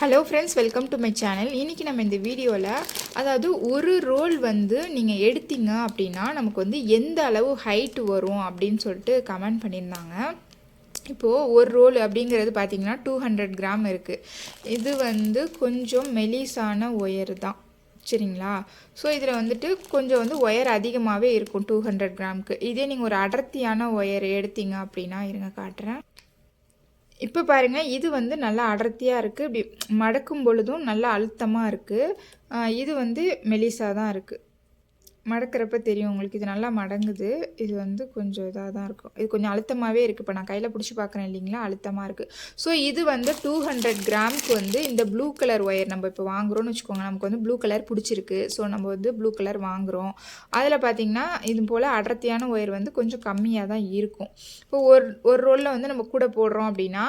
Hello friends welcome to my channel இன்றைக்கி நம்ம இந்த வீடியோவில் அதாவது ஒரு ரோல் வந்து நீங்கள் எடுத்தீங்க அப்படின்னா நமக்கு வந்து எந்த அளவு ஹைட் வரும் அப்படின்னு சொல்லிட்டு கமெண்ட் பண்ணியிருந்தாங்க. இப்போது ஒரு ரோல் அப்படிங்கிறது பார்த்தீங்கன்னா டூ ஹண்ட்ரட் கிராம் இருக்குது இது வந்து கொஞ்சம் மெலிசான ஒயர் தான். சரிங்களா? ஸோ இதில் வந்துட்டு கொஞ்சம் வந்து ஒயர் அதிகமாகவே இருக்கும் டூ ஹண்ட்ரட் கிராமுக்கு. இதே நீங்கள் ஒரு அடர்த்தியான ஒயர் எடுத்தீங்க அப்படின்னா இருங்க காட்டுறேன். இப்போ பாருங்கள் இது வந்து நல்லா அடர்த்தியாக இருக்குது இப்படி மடக்கும் பொழுதும் நல்லா அழுத்தமாக இருக்குது இது வந்து மெலிசாக தான் இருக்குது மடக்கிறப்ப தெரியும் உங்களுக்கு. இது நல்லா மடங்குது. இது வந்து கொஞ்சம் இதாக தான் இருக்கும். இது கொஞ்சம் அழுத்தமாகவே இருக்குது இப்போ நான் கையில் பிடிச்சி பார்க்குறேன் இல்லைங்களா? அழுத்தமாக இருக்குது ஸோ இது வந்து டூ ஹண்ட்ரட் கிராம்க்கு வந்து இந்த ப்ளூ கலர் ஒயர் நம்ம இப்போ வாங்குறோம்னு வச்சுக்கோங்க. நமக்கு வந்து ப்ளூ கலர் பிடிச்சிருக்கு. ஸோ நம்ம வந்து ப்ளூ கலர் வாங்குகிறோம் அதில் பார்த்திங்கன்னா இது போல் அடர்த்தியான ஒயர் வந்து கொஞ்சம் கம்மியாக தான் இருக்கும். இப்போ ஒரு ஒரு ரோலில் வந்து நம்ம கூட போடுறோம் அப்படின்னா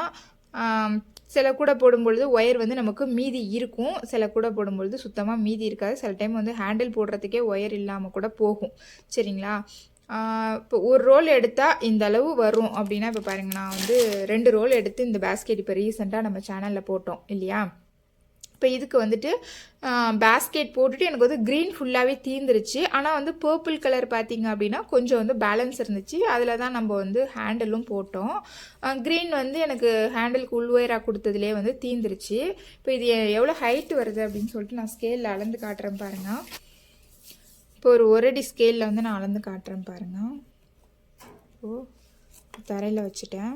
சில கூட போடும்பொழுது ஒயர் வந்து நமக்கு மீதி இருக்கும். சில கூட போடும்பொழுது சுத்தமாக மீதி இருக்காது. சில டைம் வந்து ஹேண்டில் போடுறதுக்கே ஒயர் இல்லாமல் கூட போகும். சரிங்களா? இப்போ ஒரு ரோல் எடுத்தால் இந்த அளவு வரும் அப்படின்னா இப்போ பாருங்க நான் வந்து ரெண்டு ரோல் எடுத்து இந்த பேஸ்கெட் இப்போ ரீசெண்டாக நம்ம சேனலில் போட்டோம் இல்லையா? இப்போ இதுக்கு வந்துட்டு பேஸ்கெட் போட்டுட்டு எனக்கு வந்து க்ரீன் ஃபுல்லாகவே தீந்துருச்சு. ஆனால் வந்து பர்பிள் கலர் பார்த்திங்க அப்படின்னா கொஞ்சம் வந்து பேலன்ஸ் இருந்துச்சு. அதில் தான் நம்ம வந்து ஹேண்டிலும் போட்டோம். க்ரீன் வந்து எனக்கு ஹேண்டிலுக்கு உள்வயராக கொடுத்ததுலேயே வந்து தீந்துருச்சு. இப்போ இது எவ்வளோ ஹைட் வருது அப்படின்னு சொல்லிட்டு நான் ஸ்கேலில் அளந்து காட்டுறேன் பாருங்கள் இப்போ ஒரு ஒரு அடி ஸ்கேலில் வந்து நான் அளந்து காட்டுறேன் பாருங்கள் ஓ தரையில் வச்சுட்டேன்.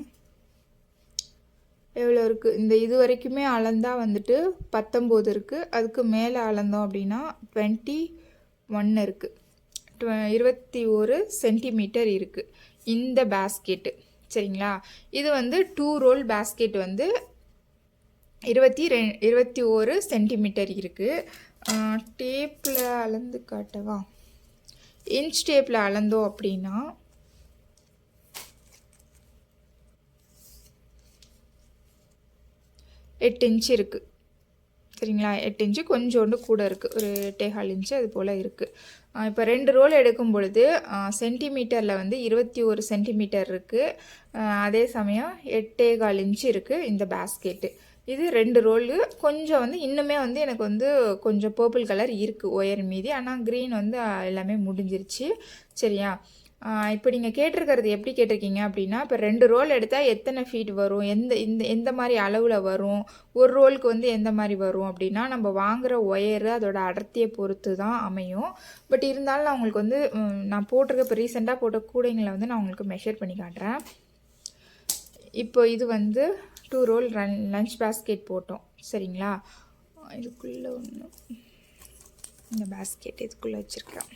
எவ்வளோ இருக்குது இந்த இது வரைக்குமே அளந்தால் வந்துட்டு பத்தொம்போது இருக்குது அதுக்கு மேலே அளந்தோம் அப்படின்னா டுவெண்ட்டி ஒன் இருக்குது இருபத்தி ஒரு சென்டிமீட்டர் இருக்குது இந்த பேஸ்கெட்டு சரிங்களா? இது வந்து டூ ரோல் பேஸ்கெட் வந்து இருபத்தி ரெ இருபத்தி ஒரு சென்டிமீட்டர் இருக்குது டேப்பில் அளந்து காட்டவா? இன்ச் டேப்பில் அளந்தோம் அப்படின்னா எட்டு இன்ச்சு இருக்குது சரிங்களா? எட்டு இன்ச்சு கொஞ்சோண்டு கூட இருக்குது ஒரு எட்டேகால் இன்ச்சு அது போல் இருக்குது இப்போ ரெண்டு ரோல் எடுக்கும் பொழுது சென்டிமீட்டரில் வந்து இருபத்தி ஒரு சென்டிமீட்டர் இருக்குது அதே சமயம் எட்டேகால் இன்ச்சு இருக்குது இந்த பேஸ்கெட்டு இது ரெண்டு ரோலு கொஞ்சம் வந்து இன்னுமே வந்து எனக்கு வந்து கொஞ்சம் பர்பிள் கலர் இருக்குது ஒயர் மீதி. ஆனால் க்ரீன் வந்து எல்லாமே முடிஞ்சிருச்சு. சரியா? இப்போ நீங்கள் கேட்டிருக்கிறது எப்படி கேட்டிருக்கீங்க அப்படின்னா இப்போ ரெண்டு ரோல் எடுத்தால் எத்தனை ஃபீட் வரும்? எந்த இந்த எந்த மாதிரி அளவில் வரும்? ஒரு ரோலுக்கு வந்து எந்த மாதிரி வரும் அப்படின்னா நம்ம வாங்குகிற ஒயரு அதோட அடர்த்தியை பொறுத்து தான் அமையும். பட் இருந்தாலும் நான் உங்களுக்கு வந்து நான் போட்டிருக்க இப்போ ரீசெண்டாக போட்ட கூடைங்களை வந்து நான் உங்களுக்கு மெஷர் பண்ணி காட்டுறேன். இப்போ இது வந்து two roll run lunch basket போட்டோம். சரிங்களா? இதுக்குள்ளே ஒன்று இந்த பேஸ்கெட் இதுக்குள்ளே வச்சுருக்கேன்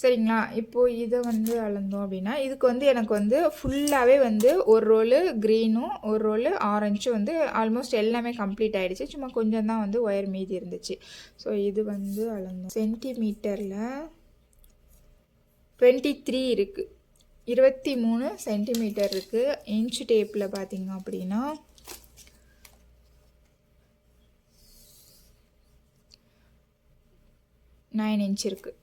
சரிங்களா? இப்போது இதை வந்து அளந்தோம் அப்படின்னா இதுக்கு வந்து எனக்கு வந்து ஃபுல்லாகவே வந்து ஒரு ரோலு க்ரீனும் ஒரு ரோலு ஆரஞ்சும் வந்து ஆல்மோஸ்ட் எல்லாமே கம்ப்ளீட் ஆகிடுச்சு சும்மா கொஞ்சம் தான் வந்து ஒயர் மீதி இருந்துச்சு. ஸோ இது வந்து அளந்தோம். சென்டிமீட்டரில் டுவெண்ட்டி த்ரீ இருக்குது இருபத்தி மூணு சென்டிமீட்டர் இருக்குது இன்ச் டேப்பில் பார்த்திங்க அப்படின்னா நைன் இன்ச் இருக்குது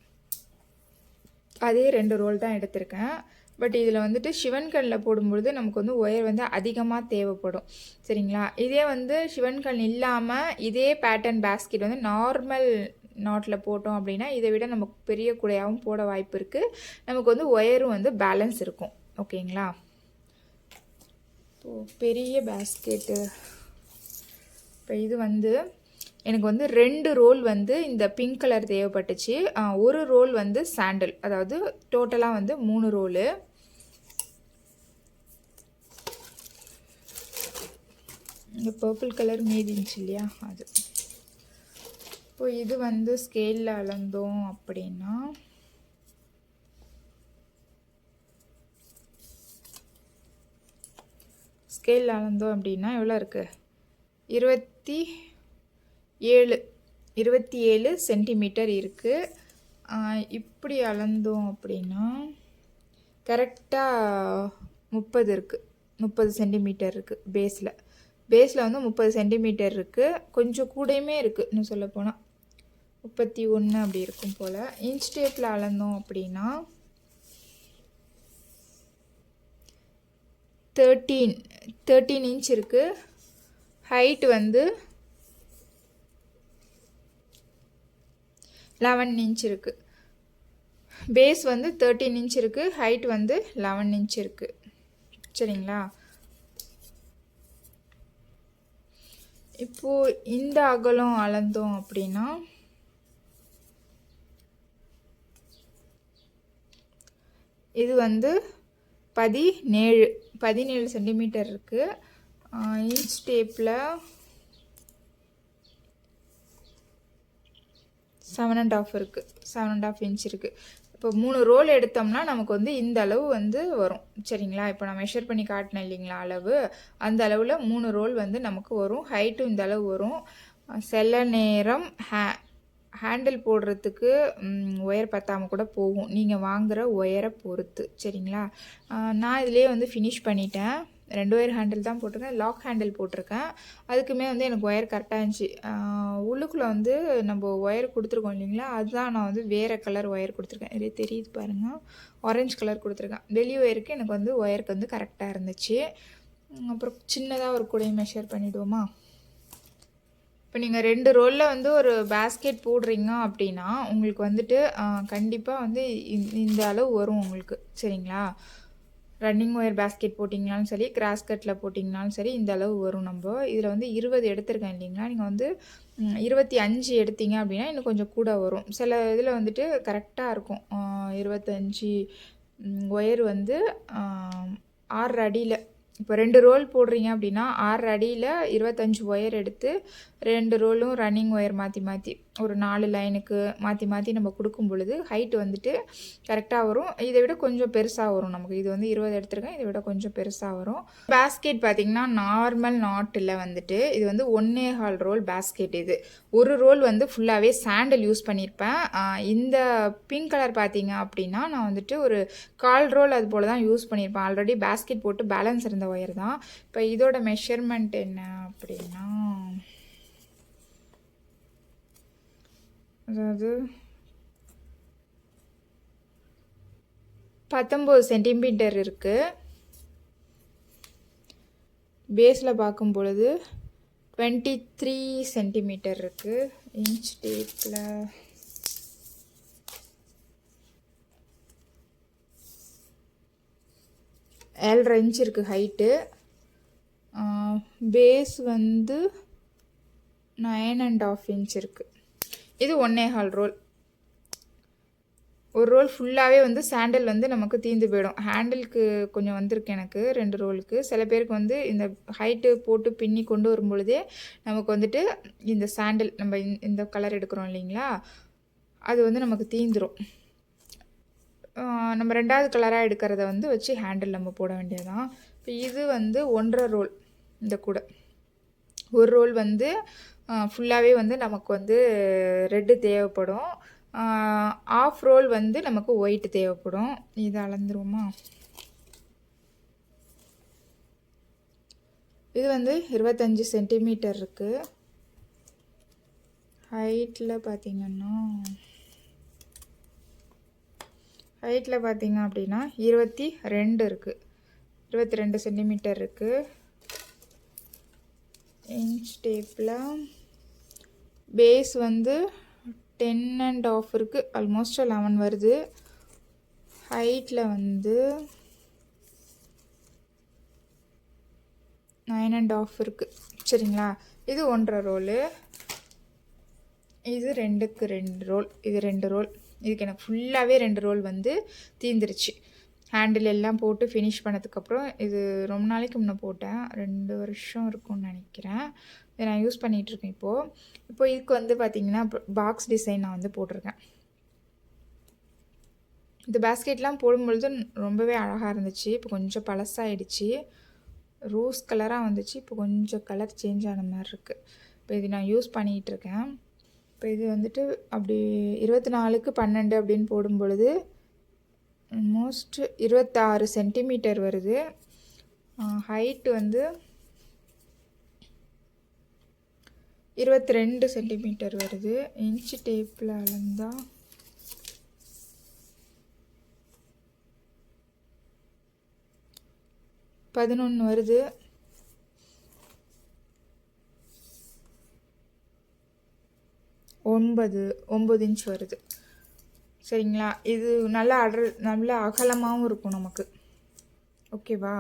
அதே ரெண்டு ரோல் தான் எடுத்திருக்கேன். பட் இதில் வந்துட்டு சிவன் கல்லில் போடும்பொழுது நமக்கு வந்து ஒயர் வந்து அதிகமாக தேவைப்படும். சரிங்களா? இதே வந்து சிவன் கல் இல்லாமல் இதே பேட்டர்ன் பேஸ்கெட் வந்து நார்மல் நாட்டில் போட்டோம் அப்படின்னா இதை விட நமக்கு பெரிய குடையாகவும் போட வாய்ப்பு இருக்குது நமக்கு வந்து ஒயரும் வந்து பேலன்ஸ் இருக்கும். ஓகேங்களா? இப்போ பெரிய பேஸ்கெட்டு இப்போ இது வந்து எனக்கு வந்து ரெண்டு ரோல் வந்து இந்த பிங்க் கலர் தேவைப்பட்டுச்சு. ஒரு ரோல் வந்து சாண்டல் அதாவது டோட்டலாக வந்து மூணு ரோலு. இந்த பர்பிள் கலர் மீதிச்சு இல்லையா? அது. இப்போ இது வந்து ஸ்கேலில் அளந்தோம் அப்படின்னா ஸ்கேலில் அளந்தோம் அப்படின்னா எவ்வளோ இருக்குது இருபத்தி ஏழு இருபத்தி ஏழு சென்டிமீட்டர் இருக்குது இப்படி அளந்தோம் அப்படின்னா கரெக்டாக முப்பது இருக்குது முப்பது சென்டிமீட்டர் இருக்குது பேஸில். பேஸில் வந்து முப்பது சென்டிமீட்டர் இருக்குது கொஞ்சம் கூடயுமே இருக்குது இன்னும் சொல்லப்போனால் முப்பத்தி ஒன்று அப்படி இருக்கும் போல். இன்ச் டேப்பில் அளந்தோம் அப்படின்னா தேர்ட்டீன் தேர்ட்டீன் இன்ச் இருக்குது ஹைட் வந்து லெவன் இன்ச் இருக்குது பேஸ் வந்து தேர்ட்டீன் இன்ச் இருக்குது ஹைட் வந்து லெவன் இன்ச் இருக்குது சரிங்களா? இப்போது இந்த அகலம் அளந்தோம் அப்படின்னா இது வந்து பதினேழு பதினேழு சென்டிமீட்டர் இருக்குது இன்ச் டேப்பில் செவன் அண்ட் ஆஃப் இருக்குது செவன் அண்ட் ஆஃப் இன்ச் இருக்குது இப்போ மூணு ரோல் எடுத்தோம்னா நமக்கு வந்து இந்த அளவு வந்து வரும். சரிங்களா? இப்போ நான் மெஷர் பண்ணி காட்டினேன் இல்லைங்களா அளவு? அந்த அளவில் மூணு ரோல் வந்து நமக்கு வரும். ஹைட்டும் இந்த அளவு வரும். சில நேரம் ஹே ஹேண்டில் போடுறதுக்கு ஒயர் பத்தாமல் கூட போகும். நீங்கள் வாங்குகிற ஒயரை பொறுத்து. சரிங்களா? நான் இதிலே வந்து ஃபினிஷ் பண்ணிட்டேன். ரெண்டு ஒயர் ஹேண்டில் தான் போட்டிருக்கேன். லாக் ஹேண்டில் போட்டிருக்கேன். அதுக்குமே வந்து எனக்கு ஒயர் கரெக்டாக இருந்துச்சு. உள்ளுக்குள்ளே வந்து நம்ம ஒயர் கொடுத்துருக்கோம் இல்லைங்களா? அதுதான் நான் வந்து வேறு கலர் ஒயர் கொடுத்துருக்கேன். இதே தெரியுது பாருங்கள் ஆரஞ்சு கலர் கொடுத்துருக்கேன். வெளி ஒயருக்கு எனக்கு வந்து ஒயருக்கு வந்து கரெக்டாக இருந்துச்சு. அப்புறம் சின்னதாக ஒரு கூடையை மெஷர் பண்ணிவிடுவோமா இப்போ நீங்கள் ரெண்டு ரோலில் வந்து ஒரு பேஸ்கெட் போடுறீங்க அப்படின்னா உங்களுக்கு வந்துட்டு கண்டிப்பாக வந்து இந்த அளவு வரும் உங்களுக்கு. சரிங்களா? ரன்னிங் ஒயர் பேஸ்கெட் போட்டிங்கனாலும் சரி கிராஸ் கட்டில் போட்டிங்கனாலும் சரி இந்த அளவு வரும் நம்ம. இதில் வந்து இருபது எடுத்திருக்கேன் இல்லைங்களா? நீங்கள் வந்து இருபத்தி அஞ்சு எடுத்தீங்க அப்படின்னா இன்னும் கொஞ்சம் கூட வரும். சில இதில் வந்துட்டு கரெக்டாக இருக்கும். இருபத்தஞ்சி ஒயர் வந்து ஆறு அடியில். இப்போ ரெண்டு ரோல் போடுறீங்க அப்படின்னா ஆறு அடியில் இருபத்தஞ்சி ஒயர் எடுத்து ரெண்டு ரோலும் ரன்னிங் ஒயர் மாற்றி மாற்றி ஒரு நாலு லைனுக்கு மாற்றி மாற்றி நம்ம கொடுக்கும் பொழுது ஹைட் வந்துட்டு கரெக்டாக வரும். இதை விட கொஞ்சம் பெருசாக வரும் நமக்கு. இது வந்து இருபது எடுத்துருக்கேன். இதை விட கொஞ்சம் பெருசாக வரும். பேஸ்கெட் பார்த்திங்கன்னா நார்மல் நாட்டில் வந்துட்டு இது வந்து ஒன்னே ஹால் ரோல் பேஸ்கெட் இது. ஒரு ரோல் வந்து ஃபுல்லாகவே சாண்டல் யூஸ் பண்ணியிருப்பேன் இந்த பிங்க் கலர் பார்த்தீங்க அப்படின்னா நான் வந்துட்டு ஒரு கால் ரோல் அது போல் தான் யூஸ் பண்ணியிருப்பேன் ஆல்ரெடி பேஸ்கெட் போட்டு பேலன்ஸ் இருந்த ஒயர் தான். இப்போ இதோட மெஷர்மெண்ட் என்ன அப்படின்னா அதாவது பத்தொம்போது சென்டிமீட்டர் இருக்குது பேஸில் பார்க்கும் பொழுது டுவெண்ட்டி த்ரீ சென்டிமீட்டர் இருக்குது இன்ச் டேப்பில் ஏழரை இன்ச் இருக்குது ஹைட்டு. பேஸ் வந்து நைன் அண்ட் ஆஃப் இன்ச் இருக்குது இது ஒன்னே ஹால் ரோல். ஒரு ரோல் ஃபுல்லாகவே வந்து சாண்டில் வந்து நமக்கு தீந்து போயிடும். ஹேண்டிலுக்கு கொஞ்சம் வந்திருக்கு எனக்கு ரெண்டு ரோலுக்கு. சில பேருக்கு வந்து இந்த ஹைட்டு போட்டு பின்னி கொண்டு வரும் பொழுதே நமக்கு வந்துட்டு இந்த சாண்டில் நம்ம இந்த கலர் எடுக்கிறோம் இல்லைங்களா? அது வந்து நமக்கு தீந்துடும் நம்ம ரெண்டாவது கலராக எடுக்கிறத வந்து வச்சு ஹேண்டில் நம்ம போட வேண்டியதுதான். இப்போ இது வந்து ஒன்றரை ரோல் இந்த கூட. ஒரு ரோல் வந்து ஃபுல்லாகவே வந்து நமக்கு வந்து ரெட்டு தேவைப்படும். ஆஃப் ரோல் வந்து நமக்கு ஒயிட் தேவைப்படும். இதை அளந்துருவோமா? இது வந்து இருபத்தஞ்சி சென்டிமீட்டர் இருக்குது ஹைட்டில் பார்த்திங்கன்னா ஹைட்டில் பார்த்திங்க அப்படின்னா இருபத்தி ரெண்டு இருக்குது இருபத்தி ரெண்டு சென்டிமீட்டர் இருக்குது இன்ச் டேப்பில் பேஸ் வந்து டென் அண்ட் ஆஃப் இருக்குது ஆல்மோஸ்ட் லெவன் வருது. ஹைட்டில் வந்து நைன் அண்ட் ஆஃப் இருக்குது சரிங்களா? இது ஒன்றரை ரோலு இது ரெண்டுக்கு ரெண்டு ரோல் இது ரெண்டு ரோல் இதுக்கு எனக்கு ஃபுல்லாகவே ரெண்டு ரோல் வந்து தீந்துருச்சு. ஹேண்டில் எல்லாம் போட்டு ஃபினிஷ் பண்ணதுக்கப்புறம் இது ரொம்ப நாளைக்கு முன்னே போட்டேன். ரெண்டு வருஷம் இருக்கும்னு நினைக்கிறேன். இதை நான் யூஸ் பண்ணிகிட்ருக்கேன் இப்போது இப்போ. இதுக்கு வந்து பார்த்திங்கன்னா பாக்ஸ் டிசைன் நான் வந்து போட்டிருக்கேன். இந்த பேஸ்கெட்லாம் போடும்பொழுது ரொம்பவே அழகாக இருந்துச்சு. இப்போ கொஞ்சம் பழசாயிடுச்சு. ரோஸ் கலராக வந்துச்சு. இப்போ கொஞ்சம் கலர் சேஞ்ச் ஆன மாதிரி இருக்குது இப்போ இது நான் யூஸ் பண்ணிகிட்ருக்கேன் இப்போ இது வந்துட்டு அப்படி இருபத்தி நாலுக்கு பன்னெண்டு அப்படின்னு போடும் பொழுது மோஸ்ட் இருபத்தாறு சென்டிமீட்டர் வருது. ஹைட்டு வந்து இருபத்தி ரெண்டு சென்டிமீட்டர் வருது இன்ச் டேப்பில் அளந்தால் பதினொன்று வருது. ஒன்பது ஒம்பது இன்ச் வருது. சரிங்களா? இது நல்லா அடர் நல்லா அகலமாகவும் இருக்கும் நமக்கு. ஓகேவா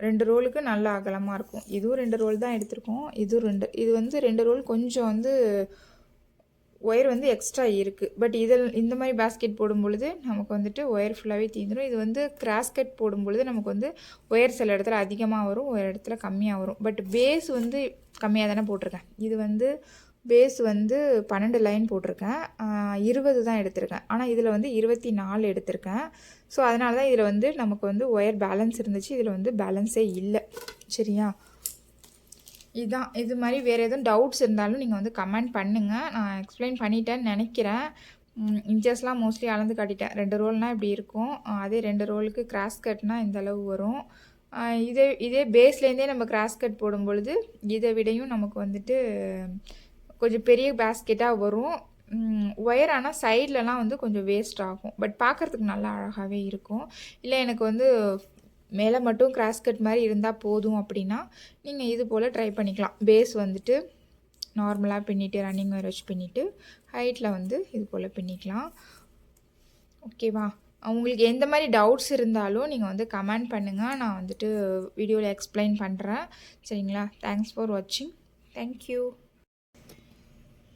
ரெண்டு ரோலுக்கு நல்லா அகலமாக இருக்கும். இதுவும் ரெண்டு ரோல் தான் எடுத்திருக்கோம். இதுவும் ரெண்டு இது வந்து ரெண்டு ரோல் கொஞ்சம் வந்து ஒயர் வந்து எக்ஸ்ட்ரா இருக்குது பட் இதில் இந்த மாதிரி பேஸ்கெட் போடும் பொழுது நமக்கு வந்துட்டு ஒயர் ஃபுல்லாகவே தீந்துடும் இது வந்து கிராஸ்கட் போடும் பொழுது நமக்கு வந்து ஒயர் சில இடத்துல அதிகமாக வரும் ஒரு இடத்துல கம்மியாக வரும். பட் பேஸ் வந்து கம்மியாக தானே போட்டிருக்கேன். இது வந்து பேஸ் வந்து பன்னெண்டு லைன் போட்டிருக்கேன். இருபது தான் எடுத்திருக்கேன். ஆனால் இதில் வந்து இருபத்தி நாலு எடுத்திருக்கேன். ஸோ அதனால தான் இதில் வந்து நமக்கு வந்து ஒயர் பேலன்ஸ் இருந்துச்சு. இதில் வந்து பேலன்ஸே இல்லை. சரியா? இதுதான் இது மாதிரி வேறு எதுவும் டவுட்ஸ் இருந்தாலும் நீங்கள் வந்து கமெண்ட் பண்ணுங்கள் நான் எக்ஸ்பிளைன் பண்ணிட்டேன்னு நினைக்கிறேன். இன்ச்சஸ்லாம் மோஸ்ட்லி அளந்து காட்டிட்டேன். ரெண்டு ரோல்னால் இப்படி இருக்கும். அதே ரெண்டு ரோலுக்கு கிராஸ் கட்னா இந்த அளவு வரும். இதே இதே பேஸ்லேருந்தே நம்ம கிராஸ் கட் போடும் பொழுது இதை விடையும் நமக்கு வந்துட்டு கொஞ்சம் பெரிய பேஸ்கெட்டாக வரும். ஒயர் ஆனால் சைட்லலாம் வந்து கொஞ்சம் வேஸ்ட் ஆகும். பட் பார்க்குறதுக்கு நல்லா அழகாகவே இருக்கும். இல்லை எனக்கு வந்து மேலே மட்டும் கிராஸ் கட் மாதிரி இருந்தால் போதும் அப்படின்னா நீங்கள் இது போல் ட்ரை பண்ணிக்கலாம். பேஸ் வந்துட்டு நார்மலாக பின்னிட்டு ரன்னிங் ஒயர் வச்சு பின்னிட்டு ஹைட்டில் வந்து இது போல் பின்னிக்கலாம். ஓகேவா உங்களுக்கு எந்த மாதிரி டவுட்ஸ் இருந்தாலும் நீங்கள் வந்து கமெண்ட் பண்ணுங்கள் நான் வந்துட்டு வீடியோவில் எக்ஸ்பிளைன் பண்ணுறேன் சரிங்களா? தேங்க்ஸ் ஃபார் வாட்சிங் தேங்க்யூ